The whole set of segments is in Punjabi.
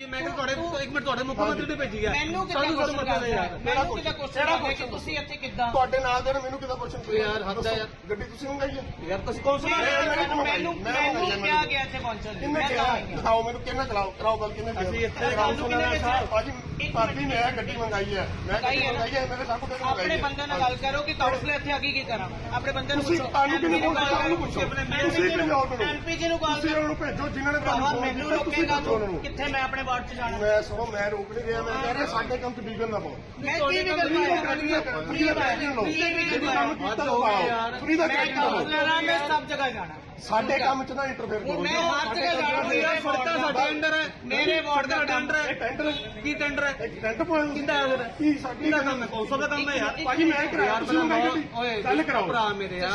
ਮੈਂ ਕਿਹਾ ਤੁਹਾਡੇ ਇੱਕ ਮਿੰਟ ਤੁਹਾਡੇ ਮੁੱਖ ਮੰਤਰੀ ਨੇ ਭੇਜੀ ਹੈ ਮੈਨੂੰ ਕਿੱਦਾਂ ਸਾਨੂੰ ਕੁਐਸਚਨ ਮਤਲਬ ਹੈ ਯਾਰ ਮੈਨੂੰ ਕਿੱਦਾਂ ਕੁਐਸਚਨ ਆ ਕਿ ਤੁਸੀਂ ਇੱਥੇ ਕਿੱਦਾਂ? ਤੁਹਾਡੇ ਨਾਲ ਦੇ ਨੇ ਮੈਨੂੰ ਕਿਹਦਾ ਕੁਐਸਚਨ ਯਾਰ, ਹੱਦ ਹੈ ਯਾਰ। ਗੱਡੀ ਤੁਸੀਂ ਮੰਗਾਈ ਹੈ? ਯਾਰ ਤੁਸੀਂ ਕੌਣ ਸੁਣਾ ਮੈਨੂੰ ਮੈਨੂੰ ਮੈਨੂੰ ਕਿਹਾ ਗਿਆ ਇੱਥੇ ਪਹੁੰਚਣ ਲਈ। ਕਿੰਨੇ ਮੈਂ ਕਿਹਾ? ਤਾਂ ਆਈ ਹਾਂ। ਦਿਖਾਓ ਮੈਨੂੰ ਕਿੰਨਾ ਚਲਾਓ ਕਰਾਓ ਗੱਲ ਕਿੰਨੇ ਅਸੀਂ ਇੱਥੇ ਕਾਉਂਸਲਰ ਆ ਸਾਹਿਬ। ਭਾਜੀ ਭਾਜੀ ਮੈਂ ਗੱਡੀ ਮੰਗਾਈ ਹੈ। ਮੈਂ ਗੱਡੀ ਮੰਗਾਈ ਹੈ ਨਾ। ਮੰਗਾਈ ਹੈ ਮੇਰੇ ਸਭ ਕੁਝ ਮੰਗਾਈ ਆਪਣੇ ਹੈ। ਬੰਦੇ ਨਾਲ ਗੱਲ ਕਰੋ ਕਿ ਕਾਉਂਸਲਰ ਇੱਥੇ ਆ ਕੇ ਕੀ ਕਰਾਂ? ਆਪਣੇ ਬੰਦੇ ਨੂੰ ਤੁਸੀਂ ਪੁੱਛੋ। ਤੁਹਾਨੂੰ ਕਿਹਨੇ MP ਨੂੰ ਪੁੱਛੋ call ਤੁਹਾਨੂੰ ਕਰੋ। ਪੁੱਛੋ। ਆਪਣੇ ਤੁਸੀਂ ਕਿਹਨੇ ਆਉ ਕਰੋ ਐਮਪੀ ਜੀ ਨੂੰ ਕਾਲ ਤੁਸੀਂ ਉਹਨਾਂ ਨੂੰ ਭੇਜੋ ਜਿਨ੍ਹਾਂ ਨੇ ਤੁਹਾਨੂੰ ਮੈਨੂੰ ਰੋਕੇਗਾ ਕਿੱਥੇ ਮੈਂ ਆਪਣੇ ਵਾਰਡ 'ਚ ਜਾਣਾ। ਮੈਂ ਸੁਣੋ ਮੈਂ ਰੋਕ ਨਹੀਂ ਰਿਹਾ ਮੈਂ ਕਹਿ ਰਿਹਾ ਸਾਡੇ ਕੰਮ 'ਚ ਵਿਗਨ ਨਾ ਪਾਓ। ਕੀ ਵੀ ਪਾਇਆ? ਫਰੀ ਦਾ ਕੰਮ ਕੀਤਾ ਫਰੀ ਦਾ ਮੈਂ ਸਭ ਜਗ੍ਹਾ ਜਾਣਾ। ਸਾਡੇ ਕੰਮ 'ਚ ਨਾ ਇੰਟਰਫੇਅਰ ਕਰੋ ਮੈਂ ਹਰ ਜਗ੍ਹਾ ਜਾਣਾ ਮੇਰਾ ਫੜਤਾ ਸਾਡੇ ਅੰਡਰ ਹੈ। ਮੇਰੇ ਵਾਰਡ ਦਾ ਟੈਂਡਰ ਹੈ। ਟੈਂਡਰ ਕੀ ਟੈਂਡਰ ਹੈ? ਟੈਂਟ ਪਾਇਆ ਕਿੰਦਾ ਹੈ? ਫਿਰ ਕੀ ਸਾਡੀ ਕਿੰਦਾ ਕੰਮ ਹੈ? ਕੌਂਸਲ ਦਾ ਕੰਮ ਹੈ ਯਾਰ। ਭਾਜੀ ਮੈਂ ਕਰਾਇਆ ਤੁਸੀਂ law- ਓਏ ਗੱਲ ਕਰਾਓ। ਭਰਾ ਮੇਰੇ ਆ।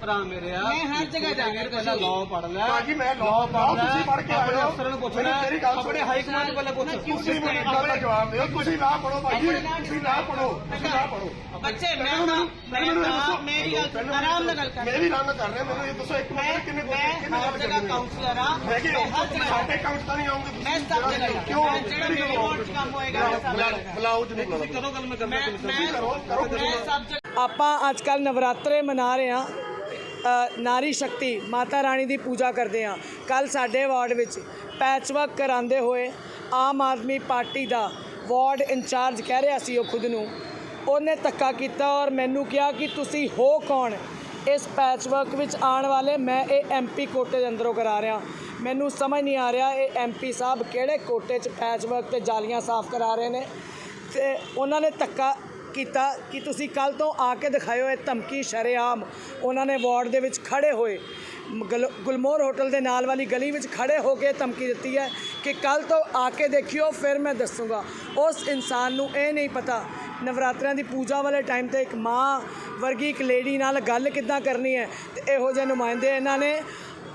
ਭਰਾ ਮੇਰੇ ਆ। ਮੈਂ ਹਰ ਜਗ੍ਹਾ ਜਾ। ਕੇ ਪਹਿਲਾਂ ਲਾਅ ਪੜ ਲੈ। ਭਾਜੀ ਮੈਂ ਲਾਅ ਪੜ੍ਹ ਲੈ। ਤੁਸੀਂ ਪੜ੍ਹ ਕੇ ਆਏ ਹੋ। ਅਫਸਰਾਂ ਨੂੰ ਪੁੱਛ ਲੈ। ਗੱਲ। ਆਪਣੇ ਹਾਈ ਕਮਾਂਡ ਨੂੰ ਪਹਿਲਾਂ ਪੁੱਛ। ਤੁਸੀਂ ਮੈਨੂੰ ਗੱਲ ਦਾ ਜਵਾਬ ਦਿਓ। ਤੁਸੀਂ ਨਾ ਪੜੋ ਭਾਜੀ। ਤੁਸੀਂ ਨਾ ਪੜੋ ਤੁਸੀਂ ਨਾ ਪੜੋ ਬੱਚੇ ਮੈਂ ਮੈਂ ਤਾਂ ਮੇਰੀ ਗੱਲ ਆਰਾਮ ਨਾਲ ਗੱਲ ਕਰ ਮੇਰੀ ਨਾ ਕਰ ਰਿਹਾ ਮੈਨੂੰ ਇਹ ਦੱਸੋ ਇੱਕ ਮੈਂ ਮਿੰਟ ਕਿੰਨੇ ਮੈਂ ਕਿੰਨੇ ਹਰ ਗੱਲ ਜਗ੍ਹਾ ਕਰਨੀ ਹੈ। ਕਾਉਂਸਲਰ ਆ ਹੈਗੇ ਮੈਂ ਹਰ ਹੋ ਜਗ੍ਹਾ ਸਾਡੇ ਅਕਾਊਂਟ ਤਾਂ ਨਹੀਂ ਆਉਂਗੇ ਮੈਂ ਸਭ ਜਗ੍ਹਾ ਜਾਣਾ। ਕਿਉਂ ਮੈਂ ਜਿਹੜਾ ਮੇਰੇ ਵਾਰਡ 'ਚ ਕੰਮ ਹੋਏਗਾ ਮੈਂ ਸਭ ਜਗ੍ਹਾ ਬੁਲਾਓ ਜੀ ਤੁਸੀਂ ਕਰੋ ਗੱਲ ਮੈਂ ਕਰਦਾ ਮੈਂ ਤੁਹਾਨੂੰ ਮੈਂ ਕਰੋ ਕਰੋ ਮੈਂ ਸਭ ਜਗ੍ਹਾ ਆਪਾਂ ਅੱਜ ਕੱਲ ਨਵਰਾਤਰੇ ਮਨਾ ਰਹੇ ਹਾਂ। ਅ, ਨਾਰੀ ਸ਼ਕਤੀ ਮਾਤਾ ਰਾਣੀ ਦੀ ਪੂਜਾ ਕਰਦੇ ਹਾਂ। ਕੱਲ ਸਾਡੇ ਵਾਰਡ ਵਿੱਚ ਪੈਚਵਰਕ ਕਰਾਉਂਦੇ ਹੋਏ ਆਮ ਆਦਮੀ ਪਾਰਟੀ ਦਾ ਵਾਰਡ ਇੰਚਾਰਜ ਕਹਿ ਰਿਹਾ ਸੀ ਉਹ ਖੁਦ ਨੂੰ। ਉਹਨੇ ਧੱਕਾ ਕੀਤਾ ਔਰ ਮੈਨੂੰ ਕਿਹਾ ਕਿ ਤੁਸੀਂ ਹੋ ਕੌਣ? ਇਸ ਪੈਚਵਰਕ ਵਿੱਚ ਆਉਣ ਵਾਲੇ ਮੈਂ ਇਹ ਐਮਪੀ ਕੋਟੇ ਦੇ ਅੰਦਰੋਂ ਕਰਾ ਰਿਹਾ। ਮੈਨੂੰ ਸਮਝ ਨਹੀਂ ਆ ਰਿਹਾ ਇਹ ਐਮਪੀ ਸਾਹਿਬ ਕਿਹੜੇ ਕੋਟੇ 'ਚ ਪੈਚਵਰਕ ਤੇ ਜਾਲੀਆਂ ਸਾਫ਼ ਕਰਾ ਰਹੇ ਨੇ। ਤੇ ਉਹਨਾਂ ਨੇ ਧੱਕਾ ਕੀਤਾ ਕਿ ਤੁਸੀਂ ਕੱਲ ਤੋਂ ਆ ਕੇ ਦਿਖਾਇਓ ਇਹ ਧਮਕੀ ਸ਼ਰੇਆਮ। ਉਹਨਾਂ ਨੇ ਵਾਰਡ ਦੇ ਵਿੱਚ ਖੜੇ ਹੋਏ। ਮ- ਗਲ- ਗੁਲਮੋਹਰ ਹੋਟਲ ਦੇ ਨਾਲ ਵਾਲੀ ਗਲੀ ਵਿੱਚ ਖੜੇ ਹੋ ਕੇ ਧਮਕੀ ਦਿੱਤੀ ਹੈ ਕਿ ਕੱਲ ਤੋਂ ਆ ਕੇ ਦੇਖਿਓ, ਫਿਰ ਮੈਂ ਦੱਸੂਗਾ। ਉਸ ਇਨਸਾਨ ਨੂੰ ਇਹ ਨਹੀਂ ਪਤਾ ਨਵਰਾਤਰਿਆਂ ਦੀ ਪੂਜਾ ਵਾਲੇ ਟਾਈਮ ਤੇ ਇੱਕ ਮਾਂ ਵਰਗੀ ਇੱਕ ਲੇਡੀ ਨਾਲ ਗੱਲ ਕਿੱਦਾਂ ਕਰਨੀ ਹੈ ਤੇ ਇਹੋ ਜਿਹੇ ਨੁਮਾਇੰਦੇ ਇਹਨਾਂ ਨੇ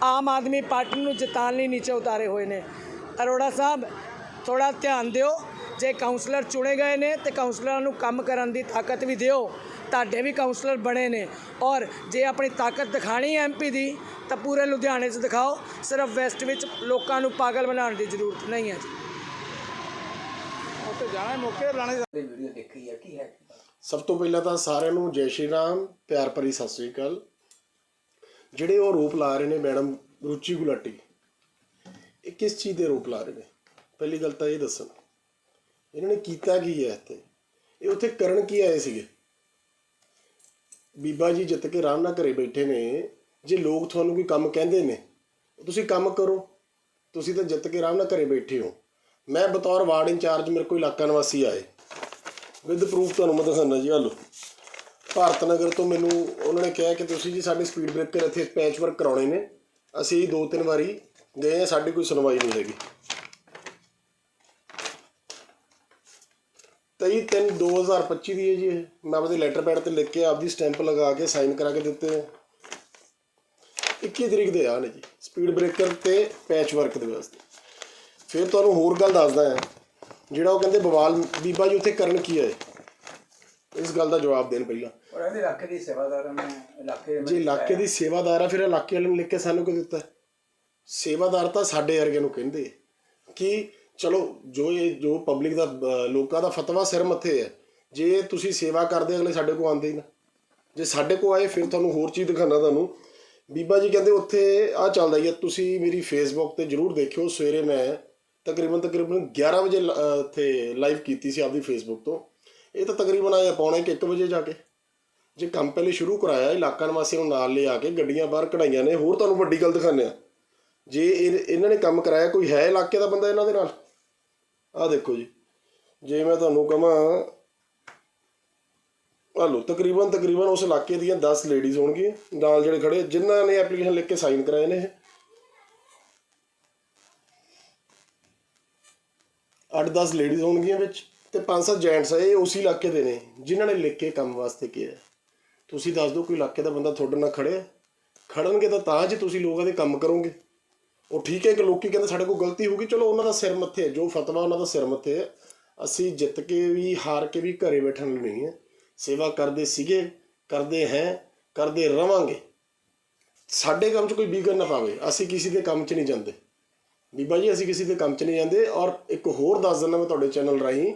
ਆਮ ਆਦਮੀ ਪਾਰਟੀ ਨੂੰ ਜਿਤਾਉਣ ਲਈ ਨੀਚੇ ਉਤਾਰੇ ਹੋਏ ਨੇ। ਅਰੋੜਾ ਸਾਹਿਬ ਥੋੜਾ ਧਿਆਨ ਦਿਓ, ਜੇ ਕਾਉਂਸਲਰ ਚੁਣੇ ਗਏ ਨੇ ਤੇ ਕਾਉਂਸਲਰਾਂ ਨੂੰ ਕੰਮ ਕਰਨ ਦੀ ਤਾਕਤ ਵੀ ਦਿਓ, ਤੁਹਾਡੇ ਵੀ ਕਾਉਂਸਲਰ ਬਣੇ ਨੇ। ਔਰ ਜੇ ਆਪਣੀ ਤਾਕਤ ਦਿਖਾਣੀ ਹੈ ਐਮਪੀ ਦੀ, ਤਾਂ ਪੂਰੇ ਲੁਧਿਆਣੇ 'ਚ ਦਿਖਾਓ, ਸਿਰਫ ਵੈਸਟ ਵਿੱਚ ਲੋਕਾਂ ਨੂੰ ਪਾਗਲ ਬਣਾਉਣ ਦੀ ਜ਼ਰੂਰਤ ਨਹੀਂ ਹੈ ਜੀ ਵੀਡੀਓ ਦੇਖੀ ਹੈ ਕੀ ਹੈ ਸਭ ਤੋਂ ਪਹਿਲਾਂ ਤਾਂ ਸਾਰਿਆਂ ਨੂੰ ਜੈ ਸ਼੍ਰੀ ਰਾਮ, ਪਿਆਰ ਭਰੀ ਸਤਿ ਸ੍ਰੀ ਅਕਾਲ। ਜਿਹੜੇ ਉਹ ਰੂਪ ਲਾ ਰਹੇ ਨੇ ਮੈਡਮ ਰੁਚੀ ਗੁਲਾਟੀ, ਇਹ ਕਿਸ ਚੀਜ਼ ਦੇ ਰੂਪ ਲਾ ਰਹੇ ਨੇ? ਪਹਿਲੀ ਗੱਲ ਤਾਂ ਇਹ ਦੱਸਣ, ਇਹਨਾਂ ਨੇ ਕੀਤਾ ਕੀ ਹੈ ਇੱਥੇ? ਇਹ ਉੱਥੇ ਕਰਨ ਕੀ ਆਏ ਸੀਗੇ? ਬੀਬਾ ਜੀ ਜਿੱਤ ਕੇ ਆਰਾਮ ਨਾਲ ਘਰੇ ਬੈਠੇ ਨੇ, ਜੇ ਲੋਕ ਤੁਹਾਨੂੰ ਕੋਈ ਕੰਮ ਕਹਿੰਦੇ ਨੇ, ਤੁਸੀਂ ਕੰਮ ਕਰੋ। ਤੁਸੀਂ ਤਾਂ ਜਿੱਤ ਕੇ ਆਰਾਮ ਨਾਲ ਘਰੇ ਬੈਠੇ ਹੋ। ਮੈਂ ਬਤੌਰ ਵਾਰਡ ਇੰਚਾਰਜ, ਮੇਰੇ ਕੋਲ ਇਲਾਕਾ ਨਿਵਾਸੀ ਆਏ। ਵਿਦ ਪ੍ਰੂਫ ਤੁਹਾਨੂੰ ਮੈਂ ਦਿਖਾਉਣਾ ਜੀ ਹਲੋ ਭਾਰਤ ਨਗਰ ਤੋਂ ਮੈਨੂੰ ਉਹਨਾਂ ਨੇ ਕਿਹਾ ਕਿ ਤੁਸੀਂ ਜੀ ਸਾਡੇ ਸਪੀਡ ਬ੍ਰੇਕਰ ਇੱਥੇ ਪੈਚ ਵਰਕ ਕਰਾਉਣੇ ਨੇ। ਅਸੀਂ ਦੋ ਤਿੰਨ ਵਾਰੀ ਗਏ ਆ ਸਾਡੀ ਕੋਈ ਸੁਣਵਾਈ ਨਹੀਂ ਹੈਗੀ। ਤੇਈ ਤਿੰਨ 2025 ਦੀ ਹੈ ਜੀ ਮੈਂ ਆਪਦੇ ਲੈਟਰ ਪੈਡ ਤੇ ਲਿਖ ਕੇ ਆਪਦੀ ਸਟੈਂਪ ਲਗਾ ਕੇ ਸਾਈਨ ਕਰਾ ਕੇ ਦਿੱਤੇ ਆ। 21 ਤਰੀਕ ਦੇ ਆ ਨੇ ਜੀ। ਸਪੀਡ ਬ੍ਰੇਕਰ ਤੇ ਪੈਚ ਵਰਕ ਦੇ ਵਾਸਤੇ। ਫਿਰ ਤੁਹਾਨੂੰ ਹੋਰ ਗੱਲ ਦੱਸਦਾ ਆ ਜਿਹੜਾ ਉਹ ਕਹਿੰਦੇ ਬਵਾਲ ਬੀਬਾ ਜੀ ਉੱਥੇ ਕਰਨ ਕੀ ਆਏ? ਇਸ ਗੱਲ ਦਾ ਜਵਾਬ ਦੇਣ ਪਹਿਲਾਂ। ਔਰ ਇਹਦੇ ਇਲਾਕੇ ਦੀ ਸੇਵਾਦਾਰਾਂ ਨੇ ਇਲਾਕੇ ਜੇ ਇਲਾਕੇ ਦੀ ਸੇਵਾਦਾਰ ਆ ਫਿਰ ਇਲਾਕੇ ਵਾਲੇ ਨੂੰ ਲਿਖ ਕੇ ਸਾਨੂੰ ਕਿਉਂ ਦਿੱਤਾ? ਸੇਵਾਦਾਰ ਤਾਂ ਸਾਡੇ ਵਰਗੇ ਨੂੰ ਕਹਿੰਦੇ। ਕਿ ਚਲੋ ਜੋ ਇਹ ਜੋ ਪਬਲਿਕ ਦਾ ਲੋਕਾਂ ਦਾ ਫਤਵਾ ਸਿਰ ਮੱਥੇ ਹੈ ਜੇ ਤੁਸੀਂ ਸੇਵਾ ਕਰਦੇ ਅਗਲੇ ਸਾਡੇ ਕੋਲ ਆਉਂਦੇ ਹੀ ਨਾ। ਜੇ ਸਾਡੇ ਕੋਲ ਆਏ ਫਿਰ ਤੁਹਾਨੂੰ ਹੋਰ ਚੀਜ਼ ਦਿਖਾਣਾ ਤੁਹਾਨੂੰ। ਬੀਬਾ ਜੀ ਕਹਿੰਦੇ ਉੱਥੇ ਆ ਚੱਲਦਾ ਹੀ ਹੈ। ਤੁਸੀਂ ਮੇਰੀ ਫੇਸਬੁੱਕ ਤੇ ਜਰੂਰ ਦੇਖਿਓ ਸਵੇਰੇ ਮੈਂ ਤਕਰੀਬਨ ਤਕਰੀਬਨ 11 ਵਜੇ ਲ- ਅਹ, ਲਾਈਵ ਕੀਤੀ ਸੀ ਆਪਦੀ ਫੇਸਬੁੱਕ ਤੋਂ। ਇਹ ਤਾਂ ਤਕਰੀਬਨ ਆਇਆ ਪੌਣੇ 1 ਵਜੇ ਜਾ ਕੇ। ਜੇ ਕੰਮ ਪਹਿਲੇ ਸ਼ੁਰੂ ਕਰਾਇਆ ਇਲਾਕਾ ਨਿਵਾਸੀਆਂ ਨੂੰ ਨਾਲ ਲਿਆ ਕੇ ਗੱਡੀਆਂ ਬਾਹਰ ਕਢਾਈਆਂ ਨੇ ਹੋਰ ਤੁਹਾਨੂੰ ਵੱਡੀ ਗੱਲ ਦਿਖਾਉਂਦੇ ਆ ਜੇ ਇਹ- ਇਹਨਾਂ ਨੇ ਕੰਮ ਕਰਾਇਆ ਕੋਈ ਹੈ ਇਲਾਕੇ ਦਾ ਬੰਦਾ ਇਹਨਾਂ ਦੇ ਨਾਲ? ਆਹ ਦੇਖੋ ਜੀ। ਜੇ ਮੈਂ ਤੁਹਾਨੂੰ ਕਹਾਂ ਆਹ ਲਓ ਤਕਰੀਬਨ ਤਕਰੀਬਨ ਉਸ ਇਲਾਕੇ ਦੀਆਂ 10 ਲੇਡੀਜ਼ ਹੋਣਗੀਆਂ ਨਾਲ ਜਿਹੜੇ ਖੜੇ ਜਿਨ੍ਹਾਂ ਨੇ ਐਪਲੀਕੇਸ਼ਨ ਲਿਖ ਕੇ ਸਾਈਨ ਕਰਾਏ ਨੇ 8-10 ਲੇਡੀਜ਼ ਹੋਣਗੀਆਂ ਵਿੱਚ ਤੇ 5-7 ਜੈਂਟਸ ਆ, ਇਹ ਉਸੇ ਇਲਾਕੇ ਦੇ ਨੇ, ਜਿਨ੍ਹਾਂ ਨੇ ਲਿਖ ਕੇ ਕੰਮ ਵਾਸਤੇ ਕਿਹਾ। ਤੁਸੀਂ ਦੱਸ ਦਿਓ ਕੋਈ ਇਲਾਕੇ ਦਾ ਬੰਦਾ ਤੁਹਾਡੇ ਨਾਲ ਖੜਿਆ ਖੜਨਗੇ ਤਾਂ ਤਾਂ ਜੇ ਤੁਸੀਂ ਲੋਕਾਂ ਦੇ ਕੰਮ ਕਰੋਗੇ। ਉਹ ਠੀਕ ਹੈ ਕਿ ਲੋਕੀ ਕਹਿੰਦੇ ਸਾਡੇ ਕੋਲ ਗਲਤੀ ਹੋ ਗਈ, ਚਲੋ ਉਹਨਾਂ ਦਾ ਸਿਰ ਮੱਥੇ ਹੈ, ਜੋ ਫਤਵਾ ਉਹਨਾਂ ਦਾ ਸਿਰ ਮੱਥੇ ਹੈ। ਅਸੀਂ ਜਿੱਤ ਕੇ ਵੀ, ਹਾਰ ਕੇ ਵੀ ਘਰੇ ਬੈਠਣ ਲਈ ਨਹੀਂ ਹੈ। ਸੇਵਾ ਕਰਦੇ ਸੀਗੇ, ਕਰਦੇ ਹੈ, ਕਰਦੇ ਰਵਾਂਗੇ। ਸਾਡੇ ਕੰਮ 'ਚ ਕੋਈ ਵਿਗੜ ਨਾ ਪਾਵੇ, ਅਸੀਂ ਕਿਸੇ ਦੇ ਕੰਮ 'ਚ ਨਹੀਂ ਜਾਂਦੇ। ਬੀਬਾ ਜੀ, ਅਸੀਂ ਕਿਸੇ ਦੇ ਕੰਮ 'ਚ ਨਹੀਂ ਜਾਂਦੇ ਔਰ ਇੱਕ ਹੋਰ ਦੱਸ ਦਿੰਦਾ ਮੈਂ ਤੁਹਾਡੇ ਚੈਨਲ ਰਾਹੀਂ।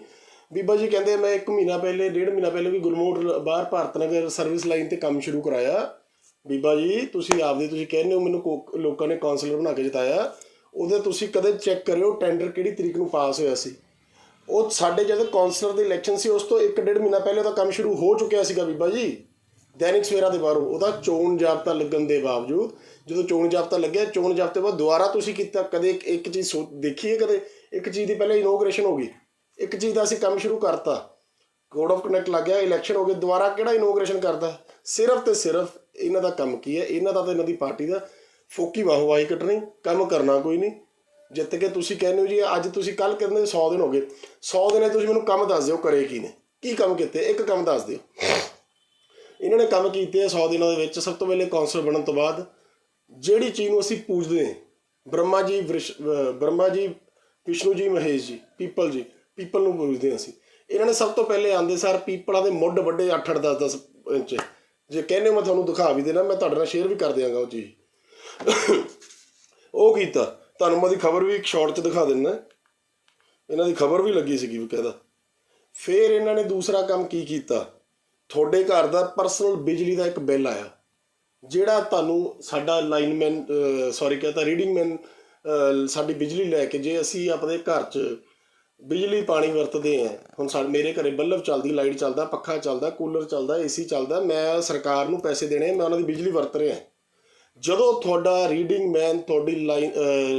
ਬੀਬਾ ਜੀ ਕਹਿੰਦੇ ਮੈਂ ਇੱਕ ਮਹੀਨਾ ਪਹਿਲੇ, ਡੇਢ ਮਹੀਨਾ ਪਹਿਲੇ ਵੀ ਗੁਰਮੋਟ ਬਾਹਰ ਭਾਰਤ ਨਗਰ ਸਰਵਿਸ ਲਾਈਨ ਤੇ ਕੰਮ ਸ਼ੁਰੂ ਕਰਾਇਆ। ਬੀਬਾ ਜੀ, ਤੁਸੀਂ ਆਪਦੇ, ਤੁਸੀਂ ਕਹਿੰਦੇ ਹੋ ਮੈਨੂੰ ਕੋ- ਲੋਕਾਂ ਨੇ ਕਾਉਂਸਲਰ ਬਣਾ ਕੇ ਜਿਤਾਇਆ। ਉਹਦੇ ਤੁਸੀਂ ਕਦੇ ਚੈੱਕ ਕਰਿਓ ਟੈਂਡਰ ਕਿਹੜੀ ਤਰੀਕ ਨੂੰ ਪਾਸ ਹੋਇਆ ਸੀ। ਉਹ ਸਾਡੇ ਜਦੋਂ ਕਾਉਂਸਲਰ ਦੀ ਇਲੈਕਸ਼ਨ ਸੀ, ਉਸ ਤੋਂ ਇੱਕ ਡੇਢ ਮਹੀਨਾ ਪਹਿਲੇ ਉਹਦਾ ਕੰਮ ਸ਼ੁਰੂ ਹੋ ਚੁੱਕਿਆ ਸੀਗਾ ਬੀਬਾ ਜੀ। ਦੈਨਿਕ ਸਵੇਰਾ ਦੇ ਬਾਹਰੋਂ, ਉਹਦਾ ਚੋਣ ਜਾਬਤਾ ਲੱਗਣ ਦੇ ਬਾਵਜੂਦ ਜਦੋਂ ਚੋਣ ਜਾਬਤਾ ਲੱਗਿਆ, ਚੋਣ ਜਾਬਤੇ ਬਾਅਦ ਦੁਬਾਰਾ ਤੁਸੀਂ ਕੀਤਾ, ਕਦੇ ਇੱਕ- ਇੱਕ ਚੀਜ਼ ਸੋਚ ਦੇਖੀਏ ਕਦੇ? ਇੱਕ ਚੀਜ਼ ਦੀ ਪਹਿਲੇ ਇਨੋਗ੍ਰੇਸ਼ਨ ਹੋ ਗਈ। ਇੱਕ ਚੀਜ਼ ਦਾ ਅਸੀਂ ਕੰਮ ਸ਼ੁਰੂ ਕਰਤਾ। ਕੋਡ ਆਫ ਕਨੈਕਟ ਲੱਗ ਗਿਆ ਇਲੈਕਸ਼ਨ ਹੋ ਗਏ, ਦੁਬਾਰਾ ਕਿਹੜਾ ਇਨੋਗ੍ਰੇਸ਼ਨ ਕਰਦਾ? ਸਿਰਫ ਤੇ ਸਿਰਫ ਇਹਨਾਂ ਦਾ ਕੰਮ ਕੀ ਹੈ? ਇਹਨਾਂ ਦਾ ਤੇ ਇਹਨਾਂ ਦੀ ਪਾਰਟੀ ਦਾ ਫੋਕੀ ਵਾਹਵਾਹੀ ਕੱਟਣੀ, ਕੰਮ ਕਰਨਾ ਕੋਈ ਨਹੀਂ। ਜਿੱਤ ਕੇ ਤੁਸੀਂ ਕਹਿੰਦੇ ਹੋ ਜੀ, ਅੱਜ ਤੁਸੀਂ ਕੱਲ ਕਹਿੰਦੇ 100 ਦਿਨ ਹੋ ਗਏ। 100 ਦਿਨੇ ਤੁਸੀਂ ਮੈਨੂੰ ਕੰਮ ਦੱਸ ਦਿਓ, ਕਰੇ ਕੀ ਨੇ? ਕੀ ਕੰਮ ਕੀਤੇ? ਇੱਕ ਕੰਮ ਦੱਸ ਦਿਓ। ਇਹਨਾਂ ਨੇ ਕੰਮ ਕੀਤੇ ਆ 100 ਦਿਨਾਂ ਦੇ ਵਿੱਚ। ਸਭ ਤੋਂ ਪਹਿਲੇ ਕੌਂਸਲ ਬਣਨ ਤੋਂ ਬਾਅਦ ਜਿਹੜੀ ਚੀਜ਼ ਨੂੰ ਅਸੀਂ ਪੂਜਦੇ ਹਾਂ, ਬ੍ਰਹਮਾ ਜੀ, ਵ੍ਰਿਸ਼- ਬ੍ਰਹਮਾ ਜੀ, ਵਿਸ਼ਨੂੰ ਜੀ, ਮਹੇਸ਼ ਜੀ, ਪੀਪਲ ਜੀ, ਪੀਪਲ ਨੂੰ ਪੂਜਦੇ ਹਾਂ ਅਸੀਂ। ਇਹਨਾਂ ਨੇ ਸਭ ਤੋਂ ਪਹਿਲੇ ਆਂਦੇ ਸਾਰ ਪੀਪਲਾਂ ਦੇ ਮੁੱਢ ਵੱਡੇ 8 8 10 10 ਇੰਚ। ਜੇ ਕਹਿੰਦੇ ਮੈਂ ਤੁਹਾਨੂੰ ਦਿਖਾ ਵੀ ਦੇਣਾ, ਮੈਂ ਤੁਹਾਡੇ ਨਾਲ ਸ਼ੇਅਰ ਵੀ ਕਰ ਦਿਆਂਗਾ ਉਹ ਚੀਜ਼। ਉਹ ਕੀਤਾ। ਤੁਹਾਨੂੰ ਮੈਂ ਦੀ ਖਬਰ ਵੀ ਇੱਕ ਸ਼ਾਰਟ 'ਚ ਦਿਖਾ ਦਿੰਦਾ। ਇਹਨਾਂ ਦੀ ਖਬਰ ਵੀ ਲੱਗੀ ਸੀਗੀ ਬਕਾਇਦਾ। ਫਿਰ ਇਹਨਾਂ ਨੇ ਦੂਸਰਾ ਕੰਮ ਕੀ ਕੀਤਾ? ਤੁਹਾਡੇ ਘਰ ਦਾ ਪਰਸਨਲ ਬਿਜਲੀ ਦਾ ਇੱਕ ਬਿੱਲ ਆਇਆ। ਜਿਹੜਾ ਤੁਹਾਨੂੰ ਸਾਡਾ ਲਾਈਨਮੈਨ ਸੌਰੀ ਕਹਤਾ ਰੀਡਿੰਗ ਮੈਨ ਸਾਡੀ ਬਿਜਲੀ ਲੈ ਕੇ ਜੇ ਅਸੀਂ ਆਪਣੇ ਘਰ 'ਚ ਬਿਜਲੀ ਪਾਣੀ ਵਰਤਦੇ ਆ ਹੁਣ ਸਾਡੇ ਮੇਰੇ ਘਰੇ ਬੱਲਬ ਚੱਲਦੀ ਲਾਈਟ ਚੱਲਦਾ ਪੱਖਾ ਚੱਲਦਾ ਕੂਲਰ ਚੱਲਦਾ ਏਸੀ ਚੱਲਦਾ ਮੈਂ ਸਰਕਾਰ ਨੂੰ ਪੈਸੇ ਦੇਣੇ ਮੈਂ ਉਹਨਾਂ ਦੀ ਬਿਜਲੀ ਵਰਤ ਰਿਹਾ। ਜਦੋਂ ਤੁਹਾਡਾ ਰੀਡਿੰਗ ਮੈਨ ਤੁਹਾਡੀ ਲਾਈਨ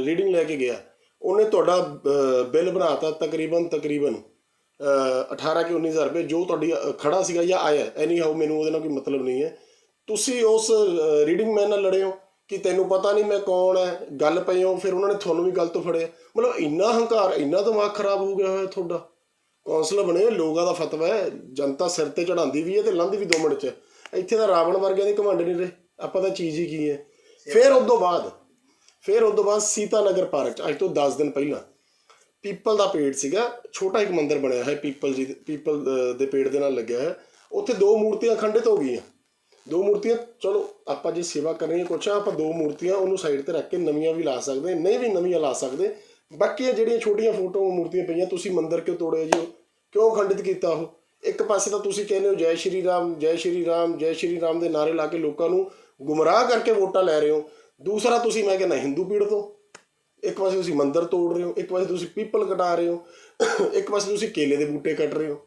ਰੀਡਿੰਗ ਲੈ ਕੇ ਗਿਆ ਉਹਨੇ ਤੁਹਾਡਾ ਅਹ, ਬਿੱਲ ਬਣਾਤਾ ਤਕਰੀਬਨ ਤਕਰੀਬਨ ਅਹ, 18 ਕਿ 19000 ਰੁਪਏ ਜੋ ਤੁਹਾਡੀ ਅਹ, ਖੜਾ ਸੀਗਾ ਜਾਂ ਆਇਆ ਐਨੀ ਹਾਉ ਮੈਨੂੰ ਉਹਦੇ ਨਾਲ ਕੋਈ ਮਤਲਬ ਨਹੀਂ ਹੈ। ਤੁਸੀਂ ਉਸ ਰੀਡਿੰਗ ਮੈਨ ਨਾਲ ਲੜੇ ਹੋ ਕਿ ਤੈਨੂੰ ਪਤਾ ਨਹੀਂ ਮੈਂ ਕੌਣ ਹੈ, ਗੱਲ ਪਈ ਹੋ, ਫਿਰ ਉਹਨਾਂ ਨੇ ਤੁਹਾਨੂੰ ਵੀ ਗੱਲ ਤੋਂ ਫੜਿਆ। ਮਤਲਬ ਇੰਨਾ ਹੰਕਾਰ, ਇੰਨਾ ਦਿਮਾਗ ਖਰਾਬ ਹੋ ਗਿਆ ਹੋਇਆ ਤੁਹਾਡਾ। ਕੌਂਸਲਰ ਬਣੇ, ਲੋਕਾਂ ਦਾ ਫਤਵਾ ਹੈ, ਜਨਤਾ ਸਿਰ ਤੇ ਚੜਾਉਂਦੀ ਵੀ ਹੈ ਤੇ ਲੰਘਦੀ ਵੀ 2 ਮਿੰਟ ਚ। ਇੱਥੇ ਤਾਂ ਰਾਵਣ ਵਰਗਿਆਂ ਦੇ ਘਮੰਡ ਨਹੀਂ ਰਹੇ, ਆਪਾਂ ਤਾਂ ਚੀਜ਼ ਹੀ ਕੀ ਹੈ। ਫਿਰ ਉਸ ਤੋਂ ਬਾਅਦ, ਫਿਰ ਉਸ ਤੋਂ ਬਾਅਦ ਸੀਤਾ ਨਗਰ ਪਾਰਕ 'ਚ, ਅੱਜ ਤੋਂ 10 ਦਿਨ ਪਹਿਲਾਂ, ਪੀਪਲ ਦਾ ਪੇੜ ਸੀਗਾ, ਛੋਟਾ ਇੱਕ ਮੰਦਿਰ ਬਣਿਆ ਹੈ ਪੀਪਲ ਜੀ, ਪੀਪਲ ਦੇ ਪੇੜ ਦੇ ਨਾਲ ਲੱਗਿਆ ਹੈ ਉੱਥੇ ਦੋ ਮੂਰਤੀਆਂ ਖੰਡਿਤ ਹੋ ਗਈਆਂ। ਦੋ ਮੂਰਤੀਆਂ, ਚਲੋ ਆਪਾਂ ਜੇ ਸੇਵਾ ਕਰ ਰਹੇ ਹਾਂ ਕੁਛ ਆ ਆਪਾਂ ਦੋ ਮੂਰਤੀਆਂ ਉਹਨੂੰ ਸਾਈਡ ਤੇ ਰੱਖ ਕੇ ਨਵੀਆਂ ਵੀ ਲਾ ਸਕਦੇ, ਨਹੀਂ ਵੀ ਨਵੀਆਂ ਲਾ ਸਕਦੇ। ਬਾਕੀ ਜਿਹੜੀਆਂ ਛੋਟੀਆਂ ਫੋਟੋ ਮੂਰਤੀਆਂ ਪਈਆਂ, ਤੁਸੀਂ ਮੰਦਰ ਕਿਉਂ ਤੋੜਿਆ ਜੀ ਉਹ? ਕਿਉਂ ਖੰਡਿਤ ਕੀਤਾ ਉਹ? ਇੱਕ ਪਾਸੇ ਤਾਂ ਤੁਸੀਂ ਕਹਿੰਦੇ ਹੋ, ਜੈ ਸ਼੍ਰੀ ਰਾਮ, ਜੈ ਸ਼੍ਰੀ ਰਾਮ, ਜੈ ਸ਼੍ਰੀ ਰਾਮ ਦੇ ਨਾਰੇ ਲਾ ਕੇ ਲੋਕਾਂ ਨੂੰ ਗੁੰਮਰਾਹ ਕਰਕੇ ਵੋਟਾਂ ਲੈ ਰਹੇ ਹੋ। ਦੂਸਰਾ ਤੁਸੀਂ ਮੈਂ ਕਹਿੰਦਾ, ਹਿੰਦੂ ਪੀੜ ਤੋਂ ਇੱਕ ਪਾਸੇ ਤੁਸੀਂ ਮੰਦਰ ਤੋੜ ਰਹੇ ਹੋ, ਇੱਕ ਪਾਸੇ ਤੁਸੀਂ ਪੀਪਲ ਕਟਾ ਰਹੇ ਹੋ। ਇੱਕ ਪਾਸੇ ਤੁਸੀਂ ਕੇਲੇ ਦੇ ਬੂਟੇ ਕੱਟ ਰਹੇ ਹੋ।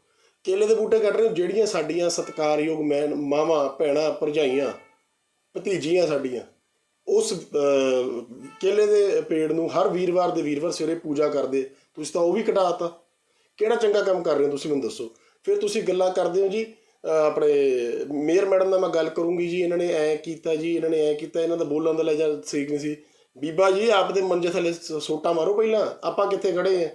ਕੇਲੇ ਦੇ ਬੂਟੇ ਕੱਢ ਰਹੇ ਹੋ, ਜਿਹੜੀਆਂ ਸਾਡੀਆਂ ਸਤਿਕਾਰਯੋਗ ਮੈਨ, ਮਾਵਾਂ, ਭੈਣਾਂ, ਭਰਜਾਈਆਂ, ਭਤੀਜੀਆਂ ਸਾਡੀਆਂ, ਉਸ ਕੇਲੇ ਦੇ ਪੇੜ ਨੂੰ ਹਰ ਵੀਰਵਾਰ ਦੇ ਵੀਰਵਾਰ ਸਵੇਰੇ ਪੂਜਾ ਕਰਦੇ, ਤੁਸੀਂ ਤਾਂ ਉਹ ਵੀ ਕਟਾਤਾ ਕਿਹੜਾ ਚੰਗਾ ਕੰਮ ਕਰ ਰਹੇ ਹੋ ਤੁਸੀਂ ਮੈਨੂੰ ਦੱਸੋ। ਫਿਰ ਤੁਸੀਂ ਗੱਲਾਂ ਕਰਦੇ ਹੋ ਜੀ ਆਪਣੇ ਮੇਅਰ ਮੈਡਮ ਨਾਲ ਮੈਂ ਗੱਲ ਕਰੂੰਗੀ ਜੀ, ਇਹਨਾਂ ਨੇ ਐ ਕੀਤਾ ਜੀ, ਇਹਨਾਂ ਨੇ ਐ ਕੀਤਾ, ਇਹਨਾਂ ਦਾ ਬੋਲਣ ਦਾ ਲੈ ਜਾ ਠੀਕ ਨਹੀਂ ਸੀ। ਬੀਬਾ ਜੀ ਆਪਦੇ ਮੰਜੇ ਥੱਲੇ ਸ- ਸੋਟਾ ਮਾਰੋ ਪਹਿਲਾਂ, ਆਪਾਂ ਕਿੱਥੇ ਖੜੇ ਆ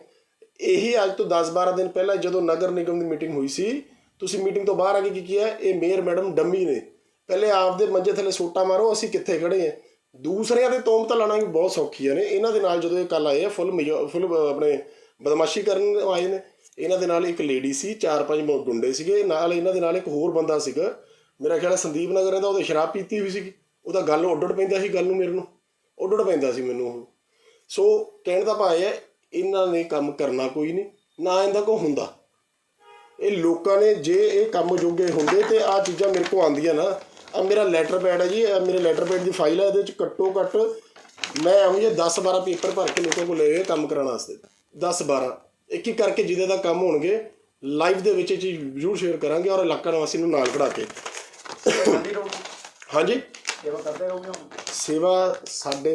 ਇਹੀ ਅੱਜ ਤੋਂ 10-12 ਦਿਨ ਪਹਿਲਾਂ ਜਦੋਂ ਨਗਰ ਨਿਗਮ ਦੀ ਮੀਟਿੰਗ ਹੋਈ ਸੀ, ਤੁਸੀਂ ਮੀਟਿੰਗ ਤੋਂ ਬਾਹਰ ਆ ਕੇ ਕੀ ਕੀਤਾ ਇਹ ਮੇਅਰ ਮੈਡਮ ਡੰਮੀ ਨੇ। ਪਹਿਲੇ ਆਪਦੇ ਮੰਜੇ ਥੱਲੇ ਸੋਟਾ ਮਾਰੋ, ਅਸੀਂ ਕਿੱਥੇ ਖੜੇ ਆ। ਦੂਸਰਿਆਂ ਦੇ ਤੋਮਤ ਲਾਣਾ ਵੀ ਬਹੁਤ ਸੌਖੀਆਂ ਨੇ। ਇਹਨਾਂ ਦੇ ਨਾਲ ਜਦੋਂ ਇਹ ਕੱਲ ਆਏ ਆ ਫੁੱਲ ਫੁੱਲ ਆਪਣੇ ਬਦਮਾਸ਼ੀ ਕਰਨ ਆਏ ਨੇ। ਇਹਨਾਂ ਦੇ ਨਾਲ ਇੱਕ ਲੇਡੀ ਸੀ, ਚਾਰ ਪੰਜ ਮੁ- ਗੁੰਡੇ ਸੀਗੇ। ਨਾਲ ਇਹਨਾਂ ਦੇ ਨਾਲ ਇੱਕ ਹੋਰ ਬੰਦਾ ਸੀਗਾ। ਮੇਰਾ ਖਿਆਲ ਹੈ ਸੰਦੀਪ ਨਗਰ ਦਾ, ਉਹਦੇ ਸ਼ਰਾਬ ਪੀਤੀ ਹੋਈ ਸੀਗੀ। ਉਹਦਾ ਗੱਲ ਉੱਡੜ ਪੈਂਦਾ ਸੀ ਗੱਲ ਨੂੰ ਮੇਰੇ ਨੂੰ। ਉੱਡੜ ਪੈਂਦਾ ਸੀ ਮੈਨੂੰ ਉਹ। ਸੋ ਕਹਿਣ ਦਾ ਭਾਵ ਹੈ ਇਹਨਾਂ ਨੇ ਕੰਮ ਕਰਨਾ ਕੋਈ ਨਹੀਂ ਨਾ ਇਹਦਾ ਕੋ ਹੁੰਦਾ। ਇਹ ਲੋਕਾਂ ਨੇ ਜੇ ਇਹ ਕੰਮ ਜੋਗੇ ਹੁੰਦੇ ਤੇ ਆ ਚੀਜ਼ਾਂ ਮੇਰੇ ਕੋ ਆਉਂਦੀਆਂ ਨਾ ਆ ਮੇਰਾ ਲੈਟਰ ਪੈਡ ਹੈ ਜੀ ਇਹ ਮੇਰੇ ਲੈਟਰ ਪੈਡ ਦੀ ਫਾਈਲ ਹੈ ਇਹਦੇ ਵਿੱਚ ਘੱਟੋ ਘੱਟ ਮੈਂ ਇਹੋ ਜਿਹੇ 10 12 ਪੇਪਰ ਭਰ ਕੇ ਲੋਕਾਂ ਕੋਲ ਲਏ ਕੰਮ ਕਰਾਉਣ ਵਾਸਤੇ। 10 12 ਇੱਕ ਇੱਕ ਕਰਕੇ ਜਿਹਦੇ ਦਾ ਕੰਮ ਹੋਣਗੇ ਲਾਈਵ ਦੇ ਵਿੱਚ ਇਹ ਚੀਜ਼ ਜ਼ਰੂਰ ਸ਼ੇਅਰ ਕਰਾਂਗੇ ਔਰ ਇਲਾਕਾ ਨਿਵਾਸੀ ਨੂੰ ਨਾਲ ਖੜਾ ਕੇ। ਹਾਂਜੀ? ਸੇਵਾ ਕਰਦੇ ਰਹੋਗੇ ਸੇਵਾ ਸਾਡੇ